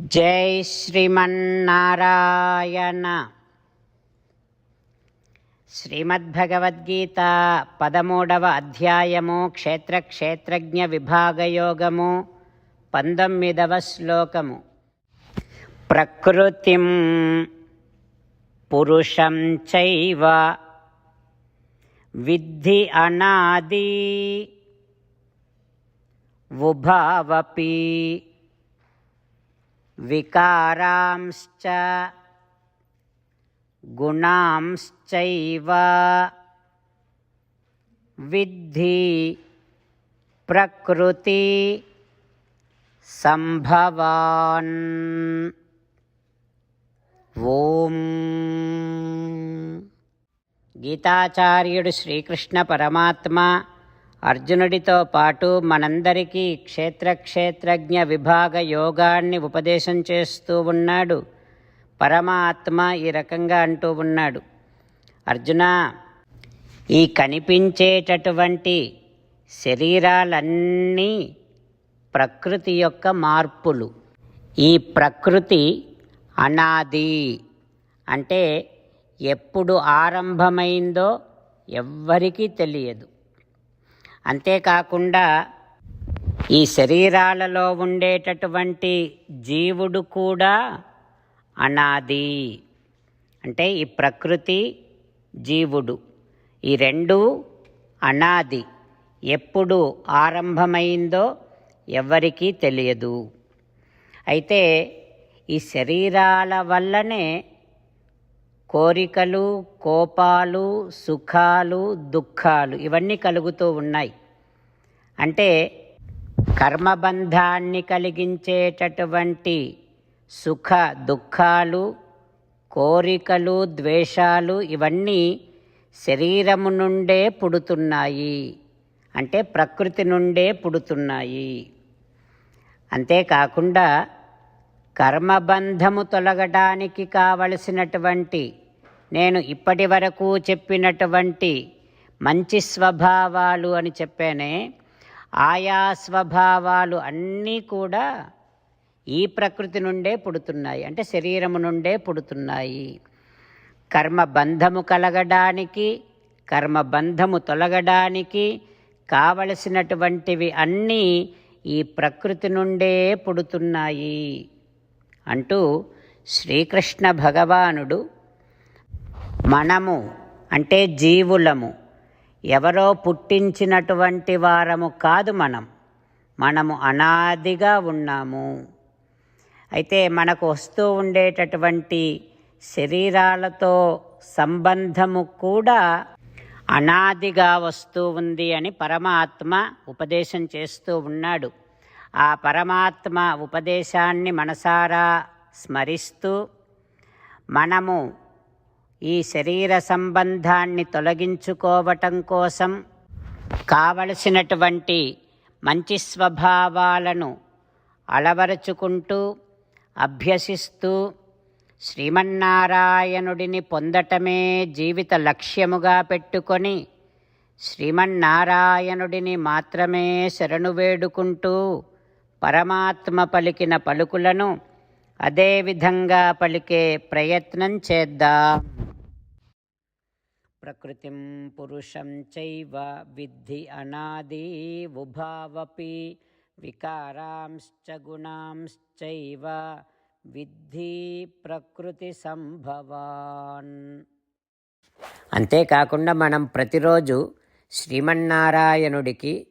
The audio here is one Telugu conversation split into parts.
జై శ్రీమన్నారాయణ. శ్రీమద్భగవద్గీత పదమూడవ అధ్యాయము క్షేత్ర క్షేత్రజ్ఞ విభాగయోగము పంతొమ్మిదవ శ్లోకము. ప్రకృతిం పురుషం చైవ విద్ధి అనాది ఉభావపి వికారాంశ్చ గుణాంశ్చైవ విద్ధి ప్రకృతి సంభవాన్ ఓం గీతాచార్యుడు శ్రీకృష్ణ పరమాత్మ అర్జునుడితో పాటు మనందరికీ క్షేత్రక్షేత్రజ్ఞ విభాగ యోగాన్ని ఉపదేశం చేస్తూ ఉన్నాడు. పరమాత్మ ఈ రకంగా అంటూ ఉన్నాడు. అర్జున ఈ కనిపించేటటువంటి శరీరాలన్నీ ప్రకృతి యొక్క మార్పులు. ఈ ప్రకృతి అనాది. అంటే ఎప్పుడు ఆరంభమైందో ఎవ్వరికీ తెలియదు. అంతేకాకుండా ఈ శరీరాలలో ఉండేటటువంటి జీవుడు కూడా అనాది. అంటే ఈ ప్రకృతి జీవుడు. ఈ రెండు అనాది. ఎప్పుడు ఆరంభమైందో ఎవ్వరికీ తెలియదు. అయితే ఈ శరీరాల వల్లనే కోరికలు కోపాలు సుఖాలు దుఃఖాలు ఇవన్నీ కలుగుతూ ఉన్నాయి. అంటే కర్మబంధాన్ని కలిగించేటటువంటి సుఖ దుఃఖాలు కోరికలు ద్వేషాలు ఇవన్నీ శరీరము నుండే పుడుతున్నాయి. అంటే ప్రకృతి నుండే పుడుతున్నాయి. అంతేకాకుండా కర్మబంధము తొలగడానికి కావలసినటువంటి నేను ఇప్పటి వరకు చెప్పినటువంటి మంచి స్వభావాలు అని చెప్పానే ఆయా స్వభావాలు అన్నీ కూడా ఈ ప్రకృతి నుండే పుడుతున్నాయి. అంటే శరీరము నుండే పుడుతున్నాయి. కర్మ బంధము కలగడానికి కర్మ బంధము తొలగడానికి కావలసినటువంటివి అన్నీ ఈ ప్రకృతి నుండే పుడుతున్నాయి అంటూ శ్రీకృష్ణ భగవానుడు మనము అంటే జీవులము ఎవరో పుట్టించినటువంటి వారము కాదు మనం. మనము అనాదిగా ఉన్నాము. అయితే మనకు వస్తూ ఉండేటటువంటి శరీరాలతో సంబంధము కూడా అనాదిగా వస్తూ ఉంది అని పరమాత్మ ఉపదేశం చేస్తూ ఉన్నాడు. ఆ పరమాత్మ ఉపదేశాన్ని మనసారా స్మరిస్తూ మనము ఈ శరీర సంబంధాన్ని తొలగించుకోవటం కోసం కావలసినటువంటి మంచి స్వభావాలను అలవరుచుకుంటూ అభ్యసిస్తూ శ్రీమన్నారాయణుడిని పొందటమే జీవిత లక్ష్యముగా పెట్టుకొని శ్రీమన్నారాయణుడిని మాత్రమే శరణు వేడుకుంటూ పరమాత్మ పలికిన పలుకులను అదేవిధంగా పలికే ప్రయత్నం చేద్దాం. ప్రకృతిం పురుషం చైవ విద్ధి అనాది ఉభావపి వికారాంశ్చ గుణాంశ్చైవ విద్ధి ప్రకృతి సంభవాన్ అంతేకాకుండా మనం ప్రతిరోజు శ్రీమన్నారాయణుడికి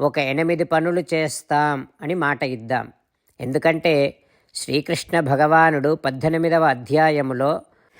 ఒక ఎనిమిది పనులు చేస్తాం అని మాట ఇద్దాం. ఎందుకంటే శ్రీకృష్ణ భగవానుడు పద్దెనిమిదవ అధ్యాయములో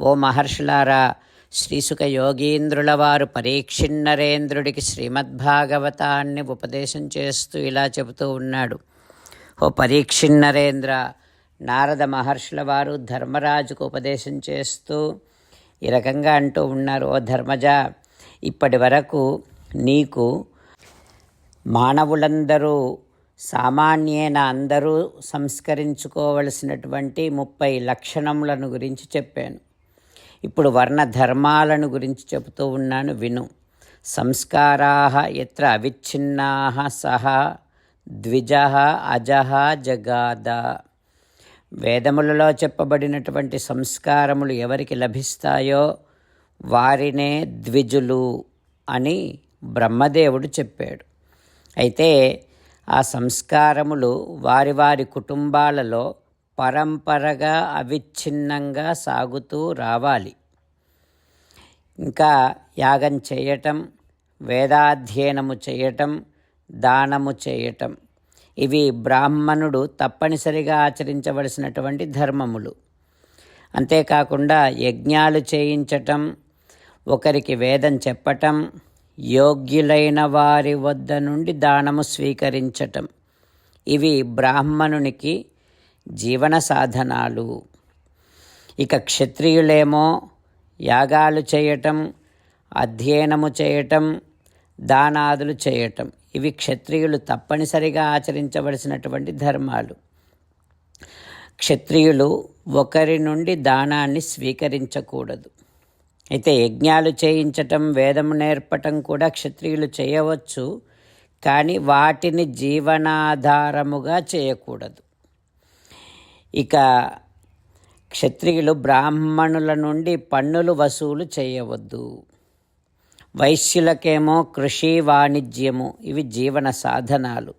ఓ మహర్షులారా శ్రీసుక యోగీంద్రుల వారు పరీక్షిన్నరేంద్రుడికి శ్రీమద్భాగవతాన్ని ఉపదేశం చేస్తూ ఇలా చెబుతూ ఉన్నాడు. ఓ పరీక్షిన్నరేంద్ర నారద మహర్షుల వారు ధర్మరాజుకు ఉపదేశం చేస్తూ ఈ రకంగా అంటూ ఉన్నారు. ఓ ధర్మజ ఇప్పటి వరకు నీకు మానవులందరూ సామాన్యేన అందరూ సంస్కరించుకోవలసినటువంటి ముప్పై లక్షణములను గురించి చెప్పాను. ఇప్పుడు వర్ణ ధర్మాలను గురించి చెబుతూ ఉన్నాను విను. సంస్కారా ఎత్ర అవిచ్ఛిన్నా సహ ద్విజ అజహ జగాద. వేదములలో చెప్పబడినటువంటి సంస్కారములు ఎవరికి లభిస్తాయో వారినే ద్విజులు అని బ్రహ్మదేవుడు చెప్పాడు. అయితే ఆ సంస్కారములు వారి వారి కుటుంబాలలో పరంపరగా అవిచ్ఛిన్నంగా సాగుతూ రావాలి. ఇంకా యాగం చేయటం వేదాధ్యయనము చేయటం దానము చేయటం ఇవి బ్రాహ్మణుడు తప్పనిసరిగా ఆచరించవలసినటువంటి ధర్మములు. అంతేకాకుండా యజ్ఞాలు చేయించటం ఒకరికి వేదం చెప్పటం యోగ్యులైన వారి వద్ద నుండి దానము స్వీకరించటం ఇవి బ్రాహ్మణునికి జీవన సాధనాలు. ఇక క్షత్రియులేమో యాగాలు చేయటం అధ్యయనము చేయటం దానాదులు చేయటం. ఇవి క్షత్రియులు తప్పనిసరిగా ఆచరించవలసినటువంటి ధర్మాలు. క్షత్రియులు ఒకరి నుండి దానాన్ని స్వీకరించకూడదు. అయితే యజ్ఞాలు చేయించటం వేదము నేర్పటం కూడా క్షత్రియులు చేయవచ్చు కానీ వాటిని జీవనాధారముగా చేయకూడదు. ఇక క్షత్రియులు బ్రాహ్మణుల నుండి పన్నులు వసూలు చేయవద్దు. వైశ్యులకేమో కృషి వాణిజ్యము ఇవి జీవన సాధనాలు.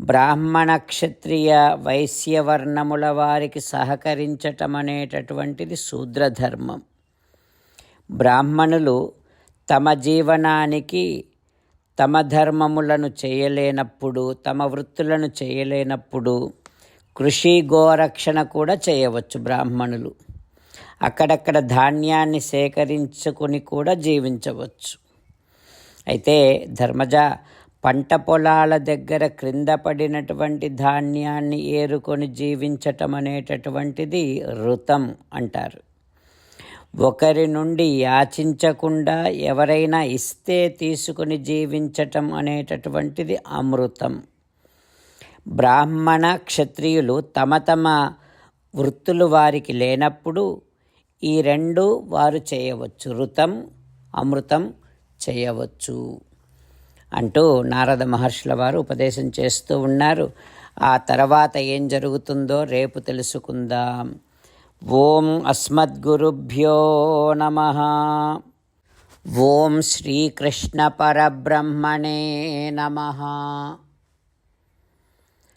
బ్రాహ్మణ క్షత్రియ వైశ్యవర్ణముల వారికి సహకరించటం అనేటటువంటిది శూద్రధర్మం. బ్రాహ్మణులు తమ జీవనానికి తమ ధర్మములను చేయలేనప్పుడు తమ వృత్తులను చేయలేనప్పుడు కృషి గోరక్షణ కూడా చేయవచ్చు బ్రాహ్మణులు. అక్కడక్కడ ధాన్యాన్ని సేకరించుకుని కూడా జీవించవచ్చు. అయితే ధర్మజ పంట పొలాల దగ్గర క్రింద పడినటువంటి ధాన్యాన్ని ఏరుకొని జీవించటం అనేటటువంటిది ఋతం అంటారు. ఒకరి నుండి యాచించకుండా ఎవరైనా ఇస్తే తీసుకుని జీవించటం అనేటటువంటిది అమృతం. బ్రాహ్మణ క్షత్రియులు తమ తమ వృత్తులు వారికి లేనప్పుడు ఈ రెండు వారు చేయవచ్చు. ఋతం అమృతం చేయవచ్చు. అంటూ నారద మహర్షుల వారు ఉపదేశం చేస్తూ ఉన్నారు. ఆ తర్వాత ఏం జరుగుతుందో రేపు తెలుసుకుందాం. ఓం అస్మద్గురుభ్యో నమ. ఓం శ్రీకృష్ణ పరబ్రహ్మణే నమ.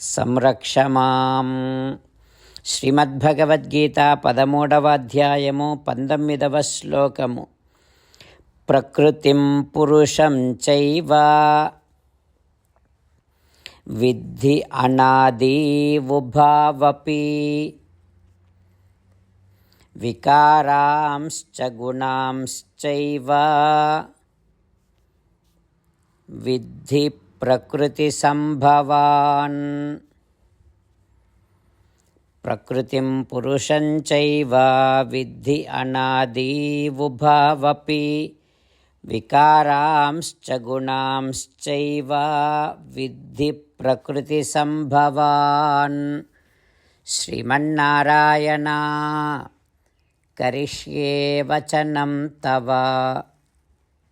సంరక్ష మాం శ్రీమద్భగవద్గీత పదమూడవ అధ్యాయము పంతొమ్మిదవ శ్లోకము. ప్రకృతిం పురుషం చైవ. విద్ధి అనాదీవుభావపి వికారాంశ్చ గుణాంశ్చైవ. విద్ధి ప్రకృతిసంభవాన్ ప్రకృతిం పురుషం చైవ విద్ధి అనాదీవుభావపి వికారాంశ్చ గుణాంశ్చైవ విద్ధి ప్రకృతిసంభవాన్ శ్రీమన్నారాయణ కరిష్యే వచనం తవ